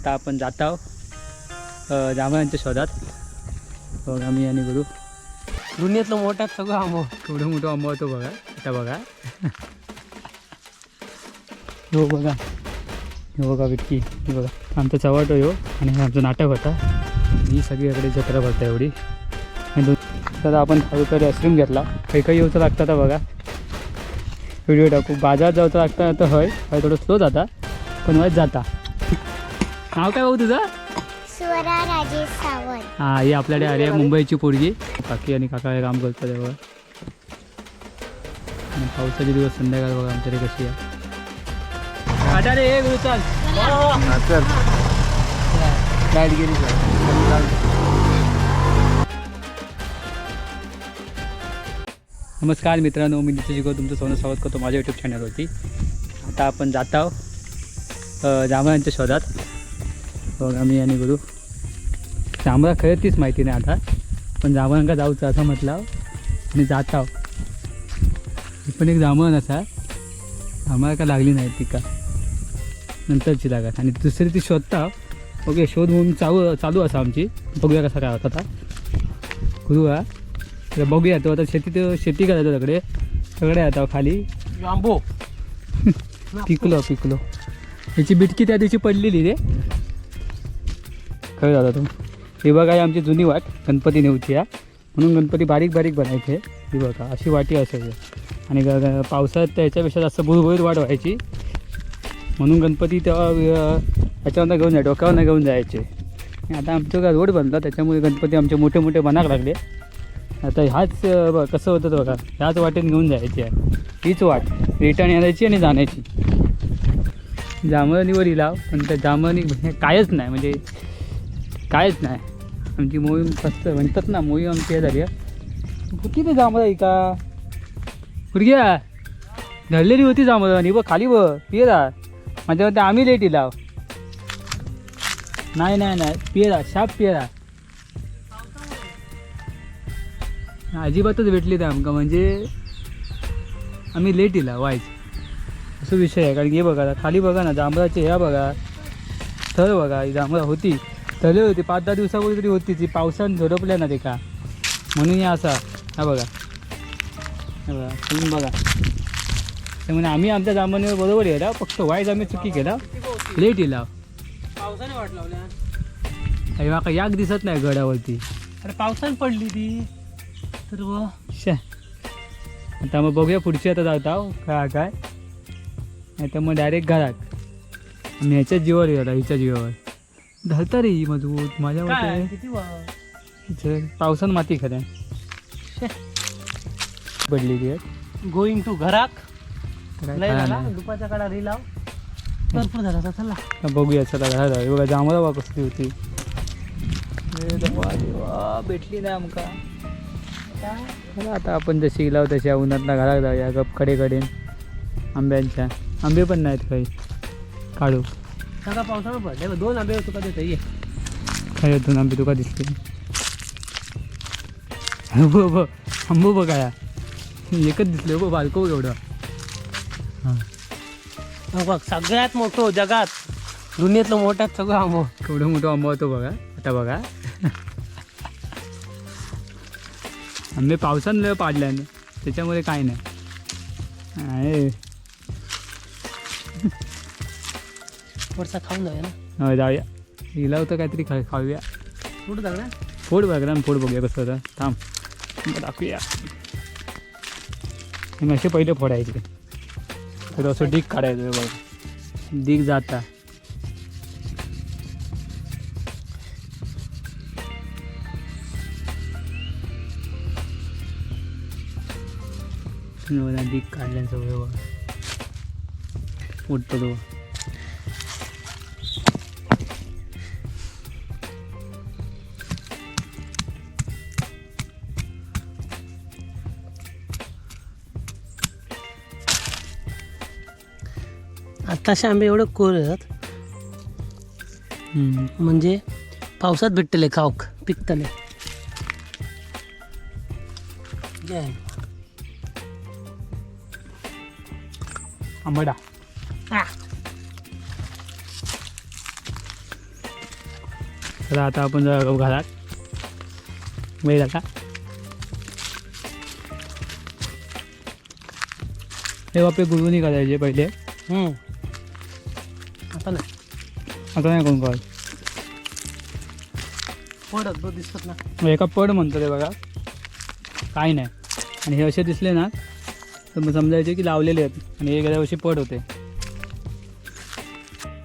आता आपण जात आहोत जांभळांच्या शोधात. बघा आम्ही आणि गुरु. दुनियेतलं मोठा सगळं आंबो. एवढं मोठं आंबा होतो बघा. आता बघा. हो बघा. हो बघा विटकी. बघा. आमचा चवाटो हो आणि आमचं नाटक होता. ही सगळीकडे जत्रा भरता एवढी. आणि दोन तर आपण खाऊकडे आईस्क्रीम घेतला. काही काही येऊचं लागतं आता बघा. व्हिडिओ टाकू. बाजारात जाऊचं लागतं तर हय. हय थोडं स्लो जाता. पण वाईट जाता. नाव काय भाऊ तुझं? स्वरा राजेश सावंत. हा ही आपल्याकडे आली आहे मुंबईची पोरगी. काकी आणि काका हे काम करतात तेव्हा आणि पावसाचे दिवस संध्याकाळ बघा आमच्याकडे कशी आहे. रे हे लाइट गेली नमस्कार मित्रांनो मी नितीश शिकव तुमचं सोनं स्वागत करतो माझ्या यूट्यूब चॅनलवरती आता आपण जात आहोत जांभळांच्या शोधात. बघा मी आणि गुरु. जांभळा खरं तीच माहिती नाही आता. पण जांभळांका जाऊचं असं म्हटलं आणि जात आहो. पण एक जांभळण असा. आम्हाला का लागली नाही ती का? नंतरची लागत आणि दुसरी ती शोधता. ओके शोध म्हणून चालू चालू असा आमची. बघूया कसा काय होता. गुरु हा तर बघूया तो आता शेतीत शेती करायचं सगळे. सगळे आता खाली. आंबो पिकलो पिकलो. याची बिटकी त्या दिवशी पडलेली रे. खरं झालं तू ही बघा ही आमची जुनी वाट गणपती नेऊची या म्हणून गणपती बारीक बारीक बनायचे ही बघा अशी वाटी असायची. आणि ग- ग- पावसाळ्यात त्याच्यापेक्षा जास्त बुळबुळीत वाट व्हायची. म्हणून गणपती तेव्हा याच्यावर घेऊन जाय डोक्यावरनं घेऊन जायचे. आता आमचं का रोड बनला त्याच्यामुळे गणपती आमचे मोठे मोठे बनाक लागले. आता ह्याच कसं होतं बघा ह्याच वाटेत घेऊन जायची आहे. हीच वाट रिटर्न यायची आणि जाण्याची. जांभळणीवर इलाव पण त्या जांभळणी कायच नाही म्हणजे कायच नाही. आमची मोहीम फस्त म्हणतात ना मोहीम आमची हे झाली किती होती ते जांभळं का? पुरग्या धरलेली होती जांभळं. आणि बघ खाली बघ. पियरा माझ्या मते आम्ही लेट इलाव नाही नाही नाही. पियरा शाप पियरा अजिबातच भेटली ते आमका. म्हणजे आम्ही लेट येला वायच असं विषय आहे. कारण की हे बघा खाली बघा ना जांभळाचे ह्या बघा. थर बघा ही जांभळा होती. थरले होती. पाच दहा दिवसापूर्वी तरी होती ती. पावसानं झोडपल्या ना ते का? म्हणून हे असा. हा बघा. हे बघा. तुम्ही बघा. त्यामुळे आम्ही आमच्या जांभळीवर बरोबर येला फक्त वाईज आम्ही चुकी केला लेट येला पावसाने वाट लावल्या अरे माका याक दिसत नाही गडावरती. अरे पावसाने पडली ती. तर व? आता मग बघूया पुढची आता जाता काय काय? नाही तर मग डायरेक्ट घरात. आणि ह्याच्याच जीवावर गेला हिच्या जीवावर. धरता रे ही मजबूत. माझ्या काय? मते किती व इथे पावसान माती खऱ्या. पडली यात. गोईंग टू घराक. तर काय? लय कळलं झाला. नाही. दुपारच्या काळा री लाव भरपूर झाला आता चला. बघूया चला घरात जाऊया. बघा जांभळा बा कसली होती. भेटली नाही आमका. चला आता आपण जशी गेला तशा उन्हातला घरात जाऊया. गपकडे कडे आंब्यांच्या. आंबे पण नाहीत काही. काढू. सगळा पावसानं पडले बघ, दोन आंबे तुका देते ये. काय दोन आंबे तुका दिसले हो बघ आंबो बघा एकच दिसले बघ बालको एवढं. हां. हो बघ सगळ्यात मोठं जगात. दुनियेतलं मोठ्यात सगळं आंबो केवढं मोठं आंबा होतो बघा. आता बघा. आंबे पावसानं पाडल्याने त्याच्यामुळे काय नाही. वरचा खाऊन जाऊया ना. हो, जाऊया. हिला होतं काहीतरी खा खाऊया. कुठं जाणार फोड बघा ना फोड बघूया कसं होतं. थांब. मग दाखवूया. आणि असे पहिले फोडायचे तर असं डीक काढायचं बघा डीक जाता. बघा डीक काढल्या सगळं बघा उठतो तो. आत्ताशे आंबे एवढं कोरत. म्हणजे पावसात भेटतले खाऊक पिकतले. आंबडा. चला आता आपण जाऊ घरात वेळ आता. हे बापे गुळवणी करायचे पहिले. हम्म. आता नाही कोण कॉल पडत बघ दिसत ना मग एका पड म्हणतो ते बघा. काय नाही. आणि हे असे दिसले ना तर मग समजायचे की लावलेले आहेत. आणि हे गेल्या वर्षी पड होते.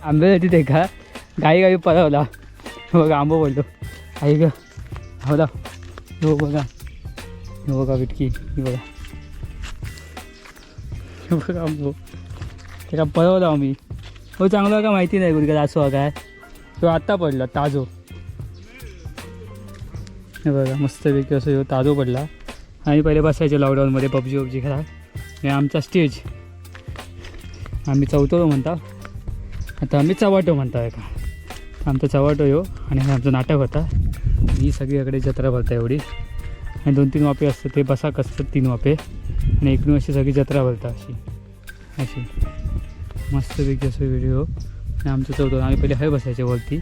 आंबे तिथे का गाई गाई पळवला. बघा आंबो बोलतो. आई ग हो हो बघा. हो बघा विटकी ही बघा. बघा आंबो. त्याला पळवला आम्ही. हो चांगलं का माहिती नाही गुडघ्यात? असो हा काय? तो आत्ता पडला ताजो. हे बघा मस्तपैकी असं हो ताजो पडला. आम्ही पहिले बसायचे लॉकडाऊनमध्ये पबजी वबजी खेळा हे आमचा स्टेज आम्ही चौथो म्हणता. आता आम्ही चवाटो म्हणता का आमचा चवाटो यो आणि हे आमचं नाटक होता. ही सगळीकडे जत्रा भरता एवढी. आणि दोन तीन वापे असतात ते बसाक असतात तीन वापे. आणि एकूण अशी सगळी जत्रा भरता अशी. अशी. मस्तपैकी असं व्हिडिओ. आणि आमचं चौथं आम्ही पहिले हय बसायचे वरती.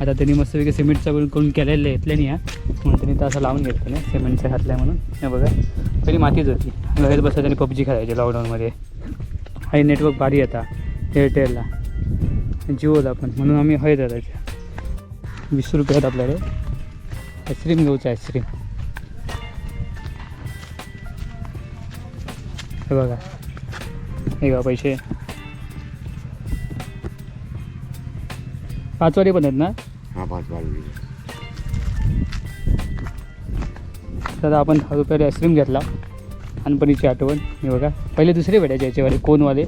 आता त्यांनी मस्तपैकी सिमेंटचा करून करून केलेलं घेतलं नाही म्हणून त्यांनी तर असं लावून घेतलं नाही सिमेंटचा घातला म्हणून. हे बघा पहिली मातीच होती. घरीच बसायचं आणि पबजी खेळायचे लॉकडाऊनमध्ये हाय नेटवर्क भारी येता एअरटेलला जिओला पण म्हणून आम्ही हय धरायचे. वीस रुपयात आपल्याकडे. आईस्क्रीम घेऊचं आईस्क्रीम हे बघा. हे बघा पैसे. पाचवारी पण आहेत ना? हा पाच तर आपण दहा रुपयाला आईस्क्रीम घेतला. लहानपणीची आठवण. हे बघा. पहिले दुसरे भेटायचे याच्यावाले कोनवाले.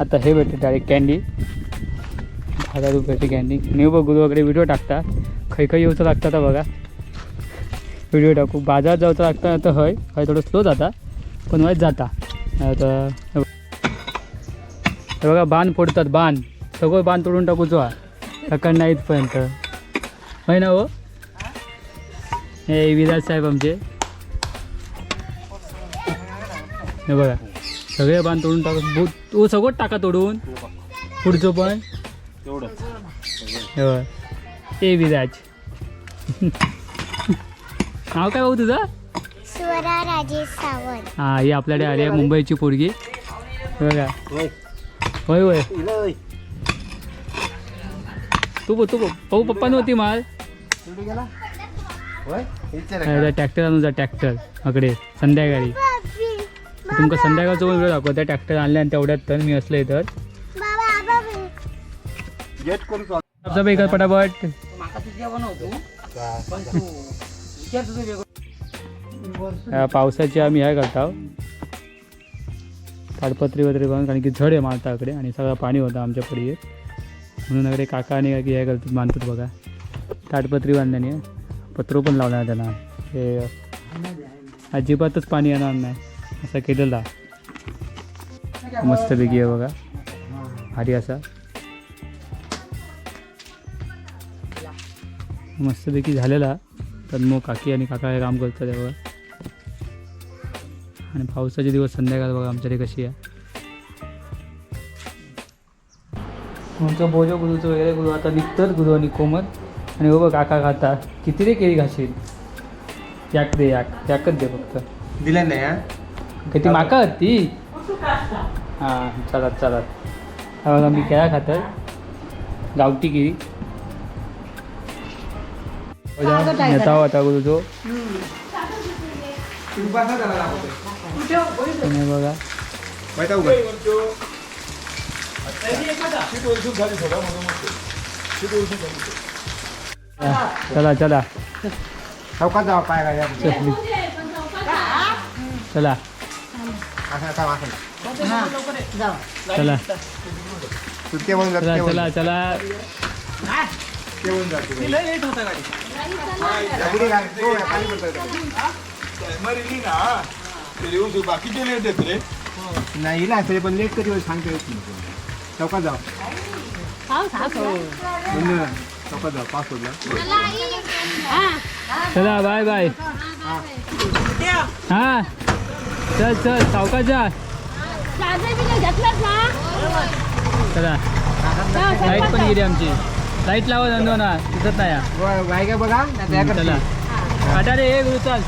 आता हे भेटते डायरेक्ट कॅन्डी दहा रुपयाची कॅन्डी आणि बघ गुरुवाकडे व्हिडिओ टाकता. खै खै येऊचं लागतं आता बघा. व्हिडिओ टाकू. बाजार जाऊचं लागतं तर हय. हय थोडं स्लो जाता. पण वाईट जाता. आता हे बघ- बाण फोडतात बाण. सगळं बाण तोडून टाकूचो हा. सकाळ नाही इथपर्यंत होय ना हो? हे विराज साहेब आमचे. हे बघा सगळे बांध तोडून टाकून बो तो सगळं टाका तोडून. पुढचं पण. हे ए विराज. नाव काय भाऊ तुझं? स्वरा राजेश सावंत. हा ही आपल्याकडे आली आहे मुंबईची पोरगी. बघा. होय. होय. तू तू भाऊ पप्पा नव्हती माल. ट्रॅक्टर आणून जा ट्रॅक्टर. अकडे संध्याकाळी. तुमका संध्याकाळचं पण वेळ दाखवता ट्रॅक्टर आणल्या आणि तेवढ्यात तर मी असले तर. पटापट. पावसाची आम्ही ह्या करता ताडपत्री वगैरे बांधून कारण की झड आहे माळताकडे आणि सगळं पाणी होतं आमच्या पडीत म्हणून वगैरे काका आणि काकी ह्या घालतात बांधतात बघा. ताटपत्री बांधल्याने पत्रो पण लावला त्यांना हे अजिबातच पाणी येणार नाही. असं केलेला. मस्तपैकी आहे बघा. भारी असा. मस्तपैकी झालेला. तर मग काकी आणि काका हे काम करतात त्यावर. आणि पावसाचे दिवस संध्याकाळ बघा आमच्याकडे कशी आहे. आमचं बोजो गुरुचं वगैरे गुरु आता निघतात गुरु आणि कोमल. आणि हो बघ काका खाता. किती रे केळी घाशील याक दे याक. याकच दे फक्त. दिला नाही हा? किती माका ती हां चालत चालत हा बघा मी केळा खातात गावठी केळी. नेता होता गुरु तो आणि बघा. चला चला. चौकात जावा पाय गाड्या चल चला. चला. चला. हो, नाही हिला असेल पण लेट कधी होईल सांगता येत नाही. चौकात जाऊ बंद. चौकात जाऊ पास सोडला चला बाय बाय. हा. चल चल सावकाश जा. चला. लाइट पण गेली आमची. लाइट लावा नंदू ना दिसत नाही. गाय काय बघा? चला. काटा रे गुरु चाल.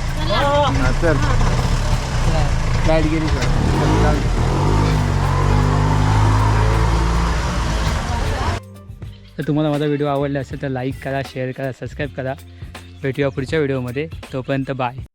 लाइट गेली तर तुम्हाला माझा व्हिडिओ आवडला असेल तर लाईक करा शेअर करा सबस्क्राईब करा. भेटूया पुढच्या व्हिडिओमध्ये. तोपर्यंत बाय.